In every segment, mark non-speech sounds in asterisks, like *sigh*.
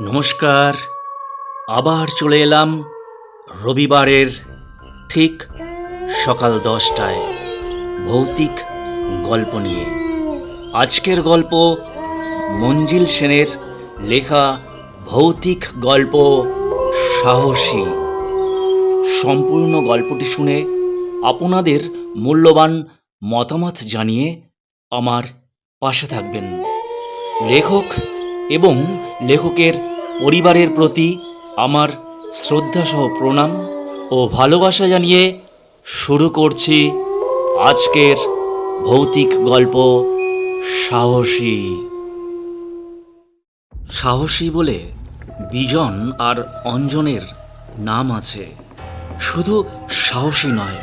নমস্কার। আবার চলে এলাম রবিবারের ঠিক সকাল দশটায় ভৌতিক গল্প নিয়ে। আজকের গল্প মঞ্জিল সেনের লেখা ভৌতিক গল্প সাহসী। সম্পূর্ণ গল্পটি শুনে আপনাদের মূল্যবান মতামত জানিয়ে আমার পাশে থাকবেন। লেখক এবং লেখকের পরিবারের প্রতি আমার শ্রদ্ধাসহ প্রণাম ও ভালোবাসা জানিয়ে শুরু করছি আজকের ভৌতিক গল্প সাহসী। সাহসী বলে বিজন আর অঞ্জনের নাম আছে। শুধু সাহসী নয়,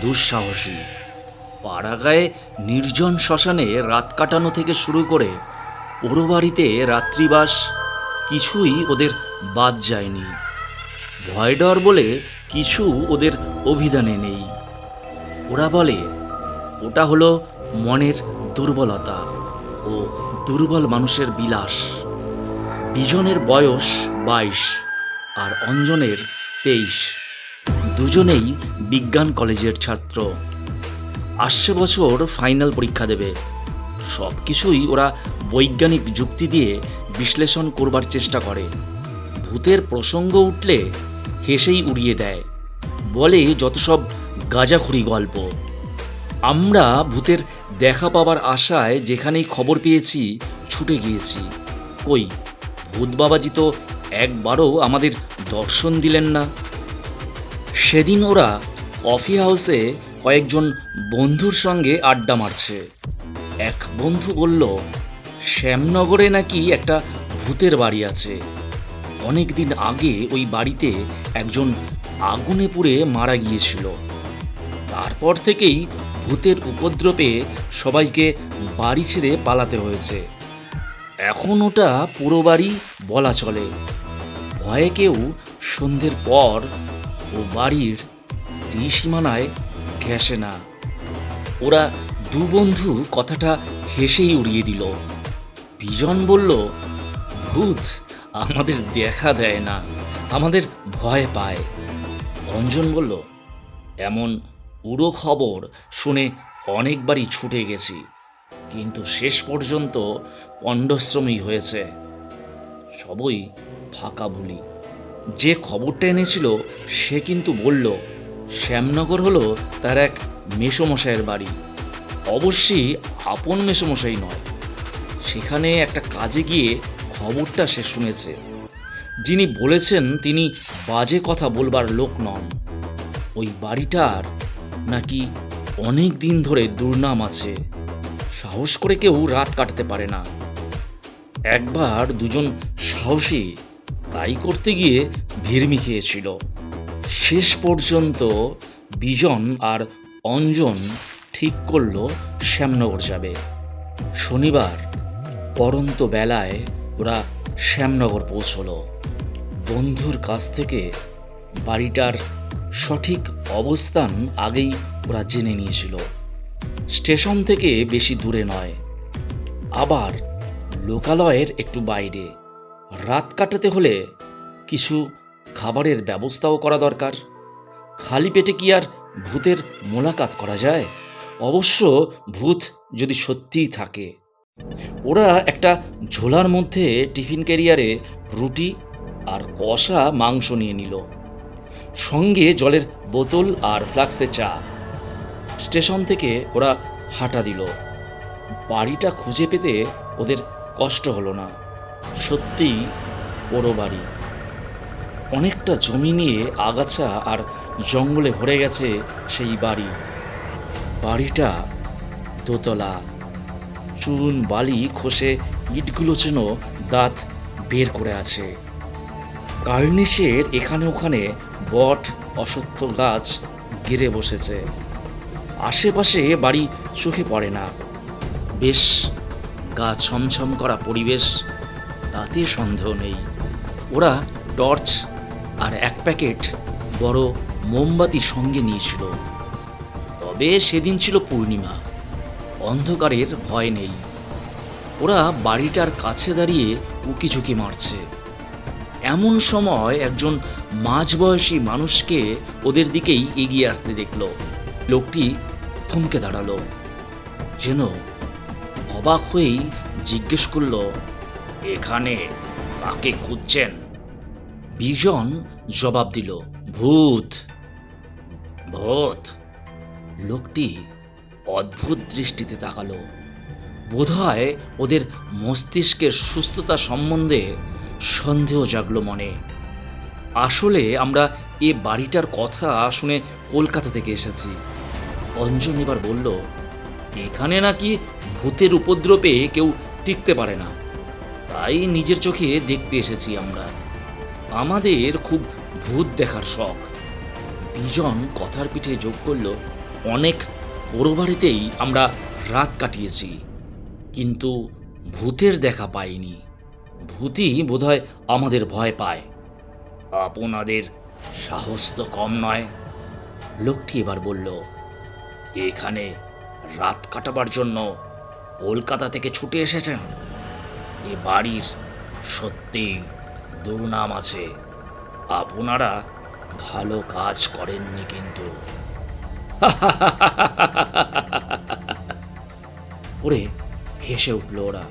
দুঃসাহসী। পাড়াগায়ে নির্জন শ্মশানে রাত কাটানো থেকে শুরু করে পোড়ো বাড়িতে রাত্রিবাস কিছুই ওদের বাদ যায়নি। ভয় ডর বলে কিছু ওদের অভিধানে নেই। ওরা বলে, ওটা হলো মনের দুর্বলতা ও দুর্বল মানুষের বিলাস। বিজনের বয়স বাইশ আর অঞ্জনের তেইশ। দুজনেই বিজ্ঞান কলেজের ছাত্র। আসছে বছর ফাইনাল পরীক্ষা দেবে। সব কিছুই ওরা বৈজ্ঞানিক যুক্তি দিয়ে বিশ্লেষণ করবার চেষ্টা করে। ভূতের প্রসঙ্গ উঠলে হেসেই উড়িয়ে দেয়। বলে যত সব গাঁজাখুরি গল্প। আমরা ভূতের দেখা পাবার আশায় যেখানেই খবর পেয়েছি, ছুটে গিয়েছি। কই, ভূত বাবাজি তো একবারও আমাদের দর্শন দিলেন না। সেদিন ওরা কফি হাউসে কয়েকজন বন্ধুর সঙ্গে আড্ডা মারছে। এক বন্ধু বলল শ্যামনগরে নাকি একটা ভূতের বাড়ি আছে। অনেক দিন আগে ওই বাড়িতে একজন আগুনে পুড়ে মারা গিয়েছিল। তারপর থেকেই ভূতের উপদ্রবে সবাইকে বাড়ি ছেড়ে পালাতে হয়েছে। এখন ওটা পুরো বাড়ি বলা চলে। ভয়ে কেউ সন্ধ্যের পর ও বাড়ির ত্রিসীমানায় ঘেঁষে না। ওরা দু বন্ধু কথাটা হেসেই উড়িয়ে দিল। বিজন বলল, ভূত, আমাদের দেখা দেয় না, আমাদের ভয় পায়। অঞ্জন বলল, এমন উড়ো খবর শুনে অনেকবারই ছুটে গেছি, কিন্তু শেষ পর্যন্ত পণ্ডশ্রমী হয়েছে। সবই ফাঁকা ভুলি যে খবরটা এনেছিল, সে কিন্তু বলল, শ্যামনগর হলো তার এক মেসোমশাইয়ের বাড়ি। অবশ্যই আপন মেসোমশাই নয় সেখানে একটা কাজে গিয়ে খবরটা সে শুনেছে। যিনি বলেছেন তিনি বাজে কথা বলবার লোক নন। ওই বাড়িটার নাকি অনেক দিন ধরে দুর্নাম আছে। সাহস করে কেউ রাত কাটতে পারে না। একবার দুজন সাহসী তাই করতে গিয়ে ভিড়মি খেয়েছিল। শেষ পর্যন্ত বিজন আর অঞ্জন ঠিক করল শ্যামনগর যাবে। শনিবার পরন্ত বেলায় ওরা শ্যামনগর পৌঁছলো। বন্ধুর কাছ থেকে বাড়িটার সঠিক অবস্থান আগেই ওরা জেনে নিয়েছিল। স্টেশন থেকে বেশি দূরে নয়। আবার লোকালয়ের একটু বাইরে। রাত কাটাতে হলে কিছু খাবারের ব্যবস্থাও করা দরকার। খালি পেটে কি আর ভূতের মোলাকাত করা যায়? অবশ্য ভূত যদি সত্যিই থাকে ওরা একটা ঝোলার মধ্যে টিফিন ক্যারিয়ারে রুটি আর কষা মাংস নিয়ে নিল। সঙ্গে জলের বোতল আর ফ্লাক্সে চা। স্টেশন থেকে ওরা হাঁটা দিল। বাড়িটা খুঁজে পেতে ওদের কষ্ট হলো না। সত্যিই পোড়ো বাড়ি। অনেকটা জমি নিয়ে আগাছা আর জঙ্গলে ভরে গেছে সেই বাড়ি। বাড়িটা দোতলা। চুন বালি খসে ইটগুলো যেন দাঁত বের করে আছে। কার্নিশের এখানে ওখানে বট, অসত্য গাছ গেড়ে বসেছে। আশেপাশে বাড়ি চোখে পড়ে না। বেশ গা ছমছম করা পরিবেশ, তাতে সন্দেহ নেই। ওরা টর্চ আর এক প্যাকেট বড় মোমবাতি সঙ্গে নিয়েছিল। তবে সেদিন ছিল পূর্ণিমা। অন্ধকারের ভয় নেই। ওরা বাড়িটার কাছে দাঁড়িয়ে উকিঝুঁকি মারছে। এমন সময় একজন মাঝবয়সী মানুষকে ওদের দিকেই এগিয়ে আসতে দেখল। লোকটি থমকে দাঁড়াল। যেন অবাক হয়েই জিজ্ঞেস করল, এখানে কাকে খুঁজছেন? বিজন জবাব দিল, ভূত। ভূত? লোকটি অদ্ভুত দৃষ্টিতে তাকালো। বোধহয় ওদের মস্তিষ্কের সুস্থতা সম্বন্ধে সন্দেহ জাগলো মনে। আসলে আমরা এ বাড়িটার কথা শুনে কলকাতা থেকে এসেছি। অঞ্জন এবার বলল, এখানে নাকি ভূতের উপদ্রবে কেউ টিকতে পারে না। তাই নিজের চোখে দেখতে এসেছি আমরা। আমাদের খুব ভূত দেখার শখ। বিজন কথার পিঠে যোগ করল, অনেক পোড়ো বাড়িতেই আমরা রাত কাটিয়েছি, কিন্তু ভূতের দেখা পাইনি। ভূতই বোধহয় আমাদের ভয় পায়। আপনাদের সাহস তো কম নয়। লোকটি এবার বলল, এখানে রাত কাটাবার জন্য কলকাতা থেকে ছুটে এসেছেন। এ বাড়ির সত্যি দুর্নাম আছে। আপনারা ভালো কাজ করেননি কিন্তু। *laughs* করে হেসে উঠল ওরা।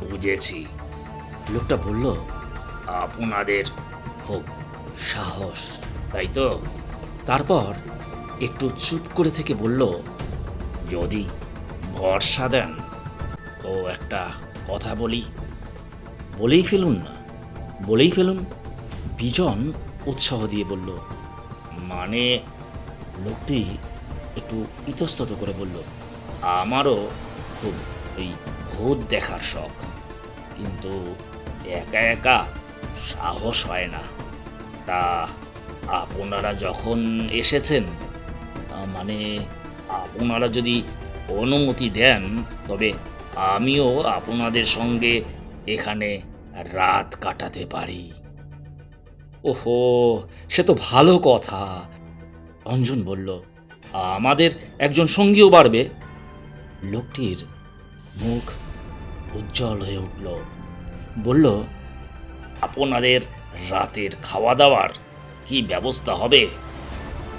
বুঝেছি। লোকটা বলল, আপনাদের খুব সাহস, তাই তো? তারপর একটু চুপ করে থেকে বলল, যদি ভরসা দেন তো একটা কথা বলি। বলেই ফেলুন না, বলেই ফেলুন। বিজন উৎসাহ দিয়ে বলল মানে লোকটি একটু ইতস্তত করে বলল, আমারও খুব এই ভূত দেখার শখ। কিন্তু একা একা সাহস হয় না। তা আপনারা যখন এসেছেন মানে আপনারা যদি অনুমতি দেন, তবে আমিও আপনাদের সঙ্গে এখানে রাত কাটাতে পারি। ওহো, সে তো ভালো কথা। অঞ্জন বলল, আমাদের একজন সঙ্গীও বাড়বে। লোকটির মুখ উজ্জ্বল হয়ে উঠল। বলল, আপনাদের রাতের খাওয়া দাওয়ার কি ব্যবস্থা হবে?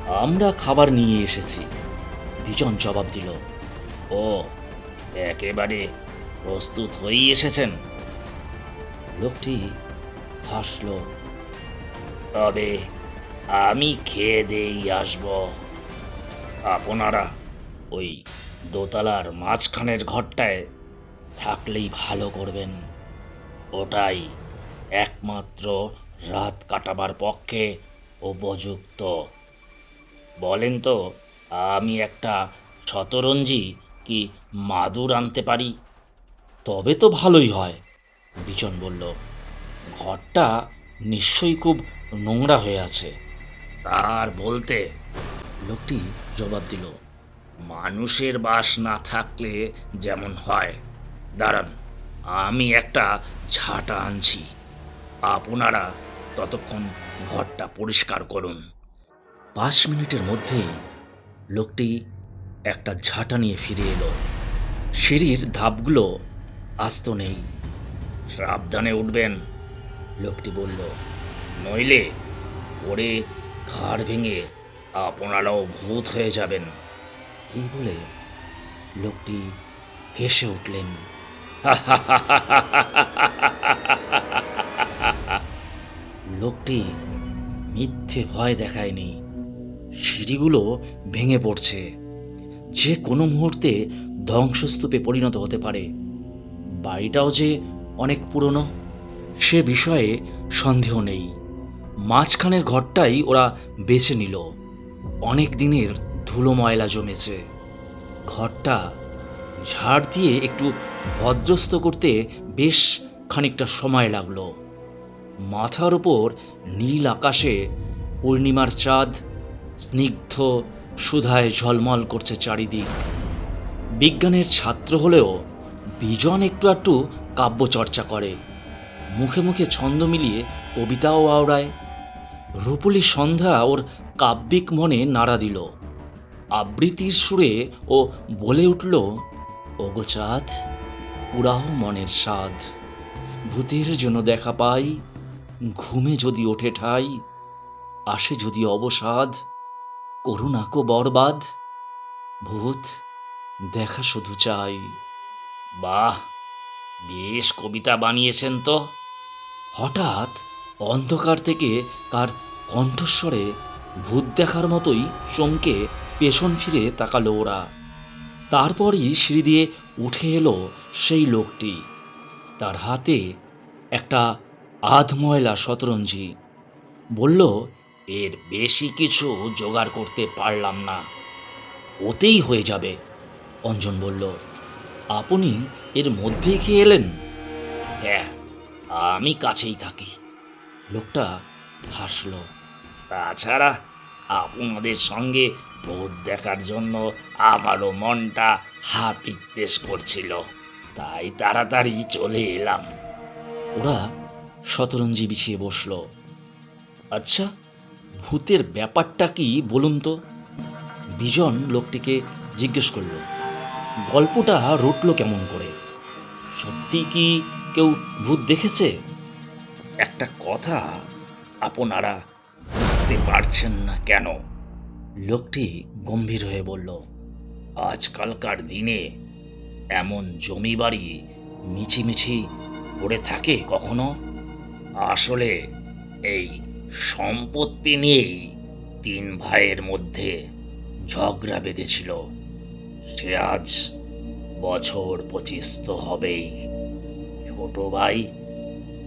আমরা খাবার নিয়ে এসেছি বিজন জবাব দিল। ও, একেবারে প্রস্তুত হয়েই এসেছেন। লোকটি হাসল। তবে আমি খেয়ে দেই আসব। আপনারা ওই দোতলার মাঝখানের ঘরটায় থাকলেই ভালো করবেন। ওটাই একমাত্র রাত কাটাবার পক্ষে উপযুক্ত। বলেন তো, আমি একটা শতরঞ্জি কি মাদুর আনতে পারি? তবে তো ভালোই হয়, বিজন বলল। ঘরটা নিশ্চয়ই খুব নোংরা হয়ে আছে। তার বলতে লোকটি জবাব দিল, মানুষের বাস না থাকলে যেমন হয়। দাঁড়ান, আমি একটা ঝাঁটা আনছি। আপনারা ততক্ষণ ঘরটা পরিষ্কার করুন। পাঁচ মিনিটের মধ্যেই লোকটি একটা ঝাঁটা নিয়ে ফিরে এলো। সিঁড়ির ধাপগুলো আস্ত নেই। সাবধানে উঠবেন, লোকটি বলল। নইলে ওরে ঘাড় ভেঙে আপনারাও ভূত হয়ে যাবেন। এই বলে লোকটি হেসে উঠলেন। লোকটি মিথ্যে ভয় দেখায়নি। সিঁড়িগুলো ভেঙে পড়ছে। যে কোনো মুহূর্তে ধ্বংসস্তূপে পরিণত হতে পারে। বাড়িটাও যে অনেক পুরনো, সে বিষয়ে সন্দেহ নেই। মাঝখানের ঘরটাই ওরা বেছে নিল। অনেক দিনের ধুলো ময়লা জমেছে। ঘরটা ঝাড় দিয়ে একটু ভদ্রস্ত করতে বেশ খানিকটা সময় লাগল। মাথার ওপর নীল আকাশে পূর্ণিমার চাঁদ স্নিগ্ধ সুধায় ঝলমল করছে চারিদিক। বিজ্ঞানের ছাত্র হলেও বিজন একটু একটু কাব্য চর্চা করে। মুখে মুখে ছন্দ মিলিয়ে কবিতাও আওড়ায়। রূপলি সন্ধ্যা ওর কাব্যিক মনে নাড়া দিল। আবৃত্তির সুরে ও বলে উঠল, ওগো চাঁদ পুরাও মনের স্বাদ। ভূতের জন্য দেখা পাই, ঘুমে যদি ওঠে ঠাই, আসে যদি অবসাদ, করুণা কো বরবাদ। ভূত, দেখা শুধু চাই। বাহ, বেশ কবিতা বানিয়েছেন তো। হঠাৎ অন্ধকার থেকে কার কণ্ঠস্বরে ভূত দেখার মতোই চমকে পেছন ফিরে তাকালো ওরা। তারপরই সিঁড়ি দিয়ে উঠে এলো সেই লোকটি। তার হাতে একটা আধময়লা শতরঞ্জি। বলল, এর বেশি কিছু জোগাড় করতে পারলাম না। ওতেই হয়ে যাবে। অঞ্জন বলল, আপনি এর মধ্যে খেয়ে এলেন? হ্যাঁ আমি কাছেই থাকি। লোকটা হাসল। তাছাড়া আপনাদের সঙ্গে ভূত দেখার জন্য আমারও মনটা হাপিত্তেশ করছিল। তাই তাড়াতাড়ি চলে এলাম। ওরা শতরঞ্জি বিছিয়ে বসল। আচ্ছা ভূতের ব্যাপারটা কি বলুন তো? বিজন লোকটিকে জিজ্ঞেস করল গল্পটা রটল কেমন করে? সত্যি কি কেউ ভূত দেখেছে? একটা কথা আপনারা বুঝতে পারছেন না কেন? লোকটি গম্ভীর হয়ে বলল, আজকালকার দিনে এমন জমি বাড়ি মিছিমিছি পড়ে থাকে কখনো? আসলে এই সম্পত্তি নিয়েই তিন ভাইয়ের মধ্যে ঝগড়া বেঁধেছিল। সে আজ বছর পঁচিশ তো হবেই। ছোট ভাই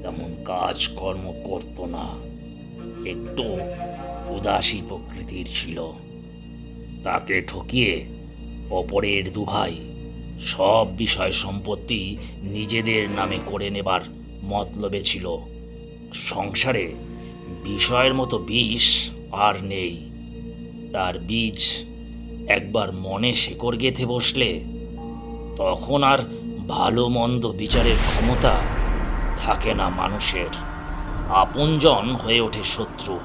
তেমন কাজকর্ম করতো না। একটু উদাসী প্রকৃতির ছিল। তাকে ঠকিয়ে অপরের দুভাই সব বিষয় সম্পত্তি নিজেদের নামে করে নেবার মতলবে ছিল। সংসারে বিষয়ের মতো বিষ আর নেই। তার বীজ একবার মনে শেকড় গেঁথে বসলে তখন আর ভালো মন্দ বিচারের ক্ষমতা থাকে না মানুষের। আপনজন হয়ে ওঠে শত্রু।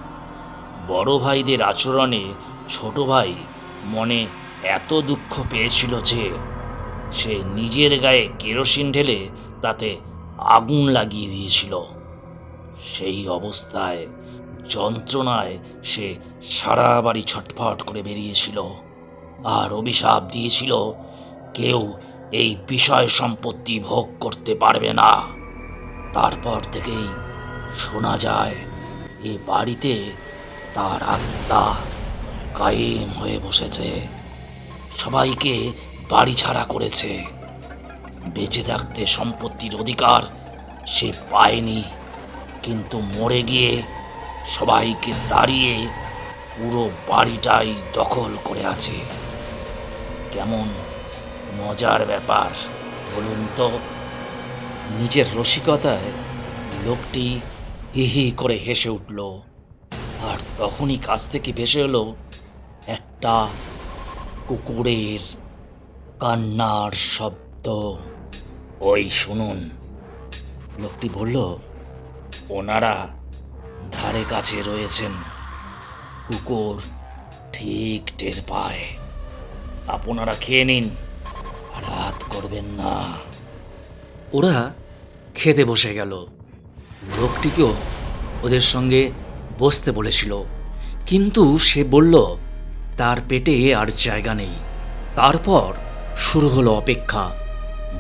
বড় ভাইদের আচরণে ছোট ভাই মনে এত দুঃখ পেয়েছিল যে, সে নিজের গায়ে কেরোসিন ঢেলে তাতে আগুন লাগিয়ে দিয়েছিল। সেই অবস্থায়, যন্ত্রণায় সে সারা বাড়ি ছটফট করে বেরিয়েছিল। আর অভিশাপ দিয়েছিল, কেউ এই বিষয় সম্পত্তি ভোগ করতে পারবে না। তারপর থেকেই শোনা যায়, এ বাড়িতে তার আত্মা কায়েম হয়ে বসেছে। সবাইকে বাড়ি ছাড়া করেছে। বেঁচে থাকতে সম্পত্তির অধিকার সে পায়নি, কিন্তু মরে গিয়ে সবাইকে দাঁড়িয়ে পুরো বাড়িটাই দখল করে আছে। কেমন মজার ব্যাপার, বলুন তো? নিজের রসিকতায় লোকটি হি হি করে হেসে উঠল। আর তখনই কাছ থেকে ভেসে এলো একটা কুকুরের কান্নার শব্দ। ওই শুনুন। লোকটি বলল, ওনারা ধারে কাছে রয়েছেন। কুকুর ঠিক টের পায়। আপনারা খেয়ে নিন। রাত করবেন না। ওরা খেতে বসে গেল। লোকটিকেও ওদের সঙ্গে বসতে বলেছিল। কিন্তু সে বলল, তার পেটে আর জায়গা নেই। তারপর শুরু হলো অপেক্ষা,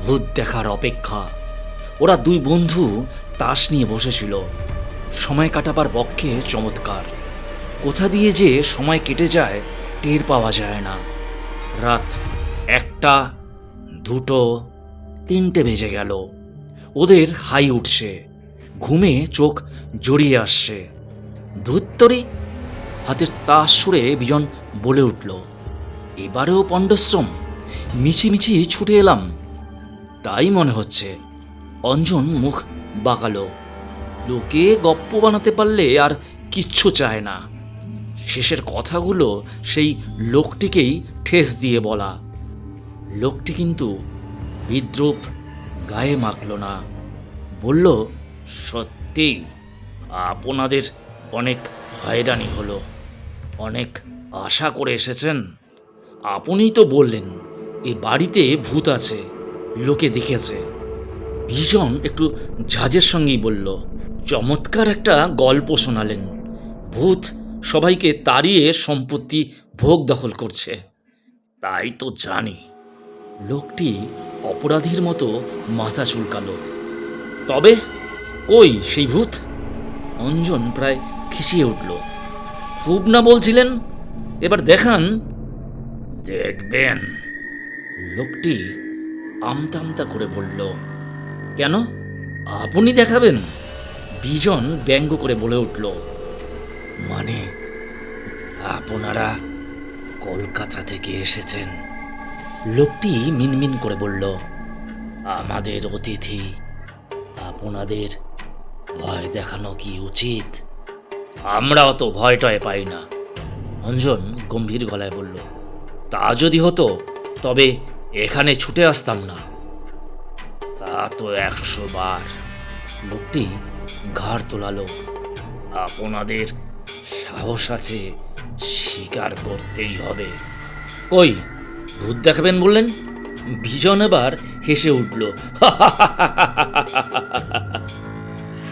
ভূত দেখার অপেক্ষা। ওরা দুই বন্ধু তাস নিয়ে বসেছিল। সময় কাটাবার পক্ষে চমৎকার। কোথা দিয়ে যে সময় কেটে যায়, টের পাওয়া যায় না। রাত একটা, দুটো তিনটে বেজে গেল। ওদের হাই উঠছে। ঘুমে চোখ জড়িয়ে আসছে। ধুত্তরি হাতের তাস সুরে বিজন বলে উঠল, এবারেও পণ্ডশ্রম? মিছিমিছি ছুটে এলাম। তাই মনে হচ্ছে, অঞ্জন মুখ বাঁকালো। লোকে গপ্প বানাতে পারলে আর কিচ্ছু চায় না। শেষের কথাগুলো সেই লোকটিকেই ঠেস দিয়ে বলা। লোকটি কিন্তু বিদ্রুপ গায়ে মাখল না। বলল, সত্যি, আপনাদের অনেক হয়রানি হলো। অনেক আশা করে এসেছেন। আপনিই তো বললেন, এ বাড়িতে ভূত আছে, লোকে দেখেছে। বিজন একটু ঝাঁজের সঙ্গেই বলল, চমৎকার একটা গল্প শোনালেন। ভূত সবাইকে তাড়িয়ে সম্পত্তি ভোগ দখল করছে। তাই তো জানি। লোকটি অপরাধীর মতো মাথা চুলকালো। তবে কই সেই ভূত? অঞ্জন প্রায় খিচিয়ে উঠল। খুব না বলছিলেন, এবার দেখান। দেখবেন। লোকটি আমতা আমতা করে বলল, কেন? আপনি দেখাবেন? বিজন ব্যঙ্গ করে বলে উঠল মানে আপনারা কলকাতা থেকে এসেছেন? লোকটি মিনমিন করে বলল, আমাদের অতিথি, আপনাদের ভয় দেখানো কি উচিত? আমরা অত ভয় টয় পাই না, অঞ্জন গম্ভীর গলায় বলল, তা যদি হতো, তবে এখানে ছুটে আসতাম না। তা তো একশো বার। লোকটি ঘাড় তোলালো, আপনাদের সাহস আছে স্বীকার করতেই হবে। কই? ভূত দেখাবেন বললেন? বিজন এবার হেসে উঠল।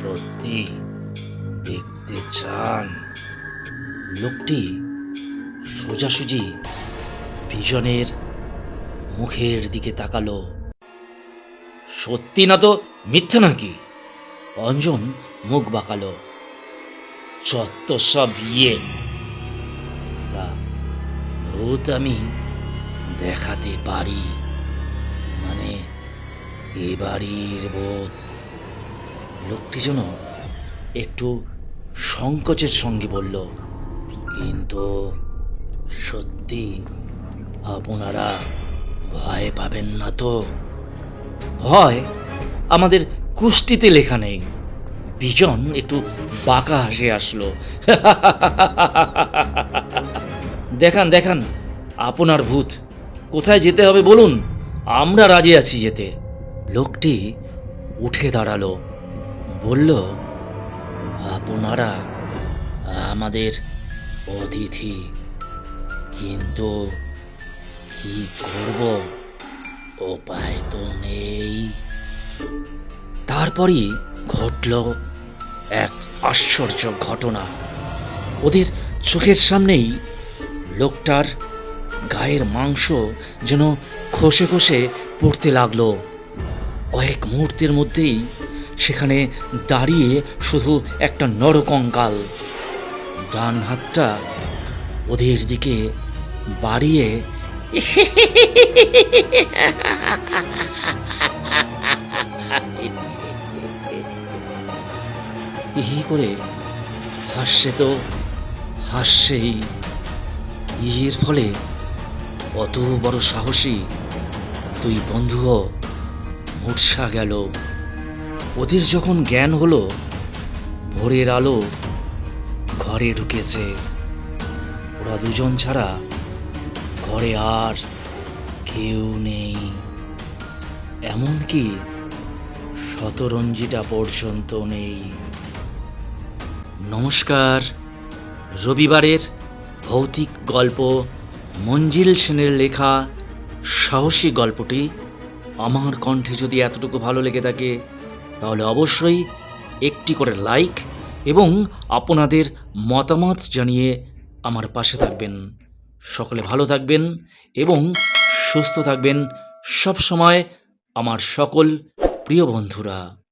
সত্যি, দেখতে চান। লোকটি সোজাসুজি বিজনের মুখের দিকে তাকালো। সত্যি না তো মিথ্যা নাকি? অঞ্জন মুখ বাঁকালো। চত্ব সব ইয়ে। তা, ভূত আমি দেখাতে পারি। মানে এ বাড়ির ভূত লোকটি যেন একটু সংকোচের সঙ্গে বলল, কিন্তু সত্যি আপনারা ভয় পাবেন না তো? ভয় আমাদের কুষ্টিতে লেখা নেই। বিজন একটু বাঁকা হাসে আসলো। *laughs* দেখান দেখান, আপনার ভূত। কোথায় যেতে হবে বলুন? আমরা রাজি আছি যেতে। লোকটি উঠে দাঁড়াল। বলল, আপনারা আমাদের অতিথি, কিন্তু কি করব? উপায় তো নেই। তারপরই ঘটল এক আশ্চর্য ঘটনা। ওদের চোখের সামনেই লোকটার গায়ের মাংস যেন খসে খসে পড়তে লাগল। কয়েক মুহূর্তের মধ্যেই সেখানে দাঁড়িয়ে শুধু একটা নরকঙ্কাল ডান হাতটা ওদের দিকে বাড়িয়ে হি করে হাসছে তো, হাসছেই। এর ফলে অত বড় সাহসী। দুই বন্ধুও, মূর্ছা গেল। ওদের যখন জ্ঞান হলো, ভোরের আলো ঘরে ঢুকেছে। ওরা দুজন ছাড়া ঘরে আর কেউ নেই। এমনকি শতরঞ্জিটা পর্যন্ত নেই। নমস্কার, রবিবারের ভৌতিক গল্প মঞ্জিল সেনের লেখা সাহসী গল্পটি আমার কণ্ঠে যদি এতটুকু ভালো লেগে থাকে, তাহলে অবশ্যই একটি করে লাইক এবং আপনাদের মতামত জানিয়ে আমার পাশে থাকবেন। সকলে ভালো থাকবেন এবং সুস্থ থাকবেন সব সময় আমার সকল প্রিয় বন্ধুরা।